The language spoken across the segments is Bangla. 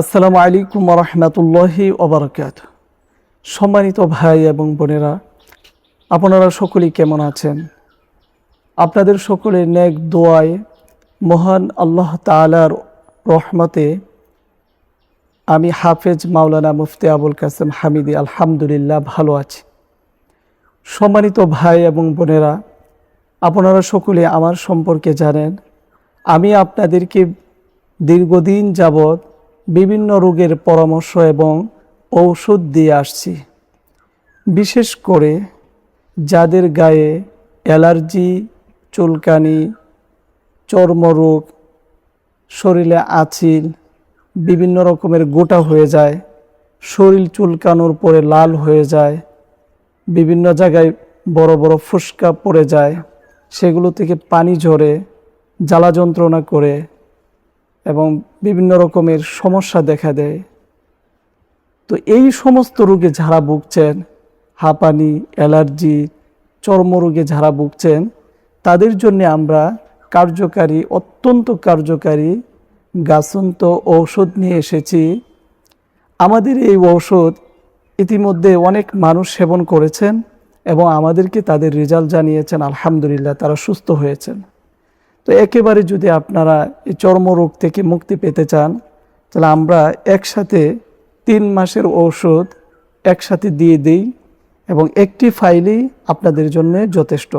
আসসালামু আলাইকুম রহমতুল্লাহি ওবরাকাত। সম্মানিত ভাই এবং বোনেরা, আপনারা সকলেই কেমন আছেন? আপনাদের সকলের নেক দোয়ায় মহান আল্লাহ তালার রহমতে আমি হাফেজ মাওলানা মুফতি আবুল কাসেম হামিদি আলহামদুলিল্লাহ ভালো আছি। সম্মানিত ভাই এবং বোনেরা, আপনারা সকলে আমার সম্পর্কে জানেন, আমি আপনাদেরকে দীর্ঘদিন যাবৎ বিভিন্ন রোগের পরামর্শ এবং ঔষধ দিয়ে আসছি। বিশেষ করে যাদের গায়ে অ্যালার্জি, চুলকানি, চর্মরোগ, শরীরে আঁচিল, বিভিন্ন রকমের গোটা হয়ে যায়, শরীর চুলকানোর পরে লাল হয়ে যায়, বিভিন্ন জায়গায় বড় বড় ফুসকা পড়ে যায়, সেগুলো থেকে পানি ঝরে, জ্বালা যন্ত্রণা করে এবং বিভিন্ন রকমের সমস্যা দেখা দেয়। তো এই সমস্ত রোগে যারা ভুগছেন, হাঁপানি, অ্যালার্জি, চর্মরোগে যারা ভুগছেন, তাদের জন্য আমরা কার্যকারী, অত্যন্ত কার্যকারী গাছন্ত ঔষধ নিয়ে এসেছি। আমাদের এই ঔষধ ইতিমধ্যে অনেক মানুষ সেবন করেছেন এবং আমাদেরকে তাদের রেজাল্ট জানিয়েছেন, আলহামদুলিল্লাহ, তারা সুস্থ হয়েছেন। তো একেবারে যদি আপনারা এই চর্মরোগ থেকে মুক্তি পেতে চান, তাহলে আমরা একসাথে তিন মাসের ঔষধ একসাথে দিয়ে দিই এবং একটি ফাইলই আপনাদের জন্য যথেষ্ট।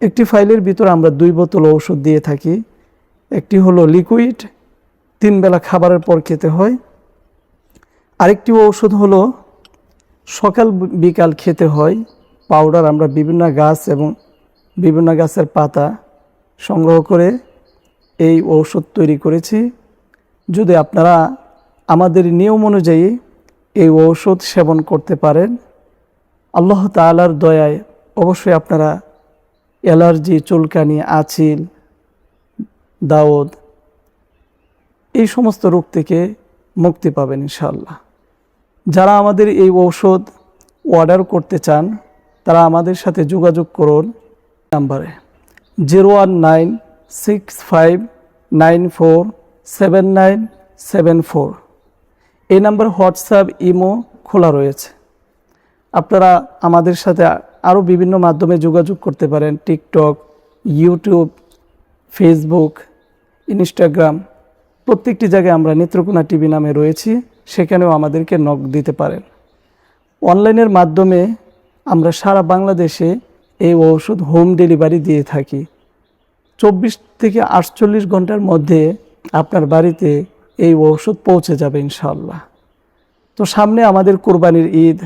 একটি ফাইলের ভিতর আমরা দুই বোতল ঔষধ দিয়ে থাকি। একটি হলো লিকুইড, তিন বেলা খাবারের পর খেতে হয়। আরেকটি ঔষধ হলো সকাল বিকাল খেতে হয়। পাউডার আমরা বিভিন্ন গাছ এবং বিভিন্ন গাছের পাতা সংগ্রহ করে এই ঔষধ তৈরি করেছি। যদি আপনারা আমাদের নিয়ম অনুযায়ী এই ঔষধ সেবন করতে পারেন, আল্লাহ তালার দয়ায় অবশ্যই আপনারা অ্যালার্জি, চুলকানি, আচিল দাউদ এই সমস্ত রোগ থেকে মুক্তি পাবেন ইনশাল্লাহ যারা আমাদের এই ঔষধ অর্ডার করতে চান, তারা আমাদের সাথে যোগাযোগ করুন। নাম্বারে। Zero one nine six five nine four seven nine seven four এই নাম্বার হোয়াটসঅ্যাপ, ইমো খোলা রয়েছে। আপনারা আমাদের সাথে আরও বিভিন্ন মাধ্যমে যোগাযোগ করতে পারেন। TikTok, YouTube, Facebook, Instagram. প্রত্যেকটি জায়গায় আমরা নেত্রকোনা টিভি নামে রয়েছি। সেখানেও আমাদেরকে নক দিতে পারেন। অনলাইনের মাধ্যমে আমরা সারা বাংলাদেশে এই ঔষধ হোম ডেলিভারি দিয়ে থাকি। চব্বিশ থেকে আটচল্লিশ ঘণ্টার মধ্যে আপনার বাড়িতে এই ঔষধ পৌঁছে যাবে ইনশাল্লাহ তো সামনে আমাদের কোরবানির ঈদ,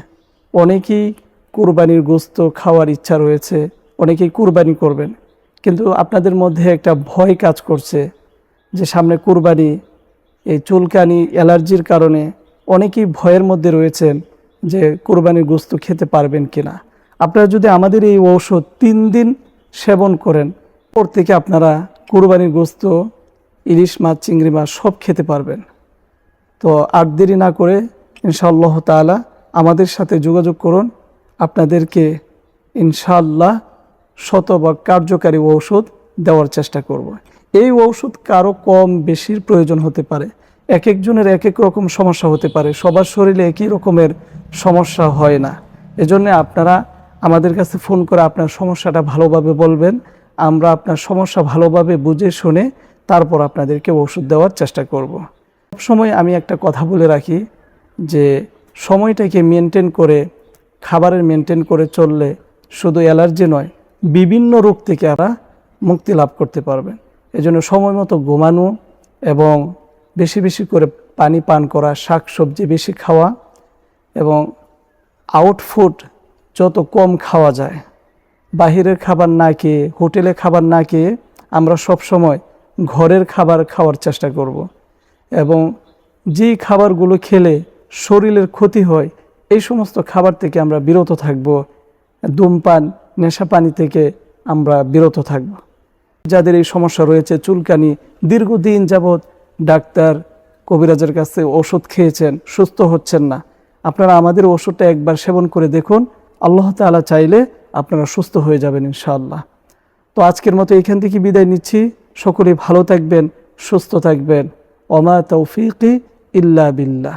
অনেকেই কোরবানির গোস্ত খাওয়ার ইচ্ছা রয়েছে, অনেকেই কোরবানি করবেন। কিন্তু আপনাদের মধ্যে একটা ভয় কাজ করছে যে সামনে কোরবানি, এই চুলকানি, অ্যালার্জির কারণে অনেকেই ভয়ের মধ্যে রয়েছেন যে কোরবানির গোস্ত খেতে পারবেন কিনা। আপনারা যদি আমাদের এই ঔষধ তিন দিন সেবন করেন পর থেকে আপনারা কুরবানির গোস্ত, ইলিশ মাছ, চিংড়ি মাছ সব খেতে পারবেন। তো আর দেরি না করে ইনশাআল্লাহ তাআলা আমাদের সাথে যোগাযোগ করুন। আপনাদেরকে ইনশাআল্লাহ শতভাগ কার্যকারী ঔষধ দেওয়ার চেষ্টা করব। এই ঔষধ কারও কম বেশির প্রয়োজন হতে পারে। এক একজনের এক এক রকম সমস্যা হতে পারে। সবার শরীরে একই রকমের সমস্যা হয় না। এজন্য আপনারা আমাদের কাছে ফোন করে আপনার সমস্যাটা ভালোভাবে বলবেন আমরা আপনার সমস্যা ভালোভাবে বুঝে শুনে তারপর আপনাদেরকে ওষুধ দেওয়ার চেষ্টা করব। সবসময় আমি একটা কথা বলে রাখি যে, সময়টাকে মেনটেন করে, খাবারের মেনটেন করে চললে শুধু অ্যালার্জি নয়, বিভিন্ন রোগ থেকে আমরা মুক্তি লাভ করতে পারবেন এজন্য সময় মতো ঘুমানো এবং বেশি বেশি করে পানি পান করা শাক সবজি বেশি খাওয়া এবং আউটফুড যত কম খাওয়া যায়, বাহিরের খাবার না খেয়ে, হোটেলে খাবার না খেয়ে আমরা সব সময় ঘরের খাবার খাওয়ার চেষ্টা করব। এবং যেই খাবারগুলো খেলে শরীরের ক্ষতি হয়, এই সমস্ত খাবার থেকে আমরা বিরত থাকব। ধূমপান, নেশা পানি থেকে আমরা বিরত থাকব। যাদের এই সমস্যা রয়েছে, চুলকানি, দীর্ঘদিন যাবৎ ডাক্তার কবিরাজের কাছে ওষুধ খেয়েছেন, সুস্থ হচ্ছেন না। আপনারা আমাদের ওষুধটা একবার সেবন করে দেখুন। আল্লাহ তালা চাইলে আপনারা সুস্থ হয়ে যাবেন ইনশাআল্লাহ। তো আজকের মতো এখান থেকে বিদায় নিচ্ছি। সকলে ভালো থাকবেন, সুস্থ থাকবেন। অমা তৌফিকি ইল্লা বিল্লাহ।